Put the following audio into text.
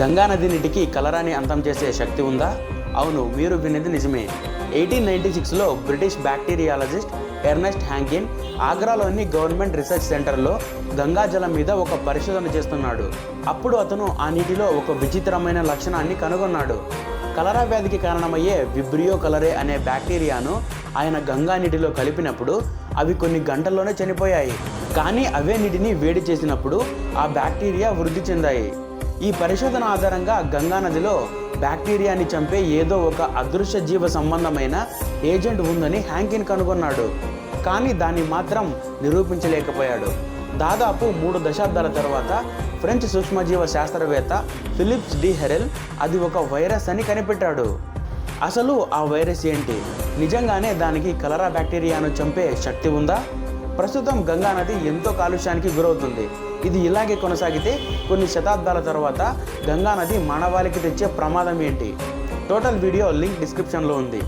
గంగా నది నీటికి కలరాని అంతం చేసే శక్తి ఉందా? అవును మీరు వినేది నిజమే. ఎయిటీన్ నైన్టీ సిక్స్లో బ్రిటిష్ బ్యాక్టీరియాలజిస్ట్ ఎర్నెస్ట్ హ్యాంకిన్ ఆగ్రాలోని గవర్నమెంట్ రీసెర్చ్ సెంటర్లో గంగా జలం మీద ఒక పరిశోధన చేస్తున్నాడు. అప్పుడు అతను ఆ నీటిలో ఒక విచిత్రమైన లక్షణాన్ని కనుగొన్నాడు. కలరా వ్యాధికి కారణమయ్యే విబ్రియో కలరే అనే బ్యాక్టీరియాను ఆయన గంగా నీటిలో కలిపినప్పుడు అవి కొన్ని గంటల్లోనే చనిపోయాయి. కానీ అవే నీటిని వేడి చేసినప్పుడు ఆ బ్యాక్టీరియా వృద్ధి చెందాయి. ఈ పరిశోధన ఆధారంగా గంగా నదిలో బ్యాక్టీరియాని చంపే ఏదో ఒక అదృశ్య జీవ సంబంధమైన ఏజెంట్ ఉందని హ్యాంకిన్ కనుగొన్నాడు. కానీ దాన్ని మాత్రం నిరూపించలేకపోయాడు. దాదాపు మూడు దశాబ్దాల తర్వాత ఫ్రెంచ్ సూక్ష్మజీవ శాస్త్రవేత్త ఫిలిప్స్ డి హెరెల్ అది ఒక వైరస్ అని కనిపెట్టాడు. అసలు ఆ వైరస్ ఏంటి? నిజంగానే దానికి కలరా బ్యాక్టీరియాను చంపే శక్తి ఉందా? ప్రస్తుతం గంగా నది ఎంతో కాలుష్యానికి గురవుతుంది. ఇది ఇలాగే కొనసాగితే కొన్ని శతాబ్దాల తర్వాత గంగా నది మానవాళికి తెచ్చే ప్రమాదం ఏంటి? టోటల్ వీడియో లింక్ డిస్క్రిప్షన్లో ఉంది.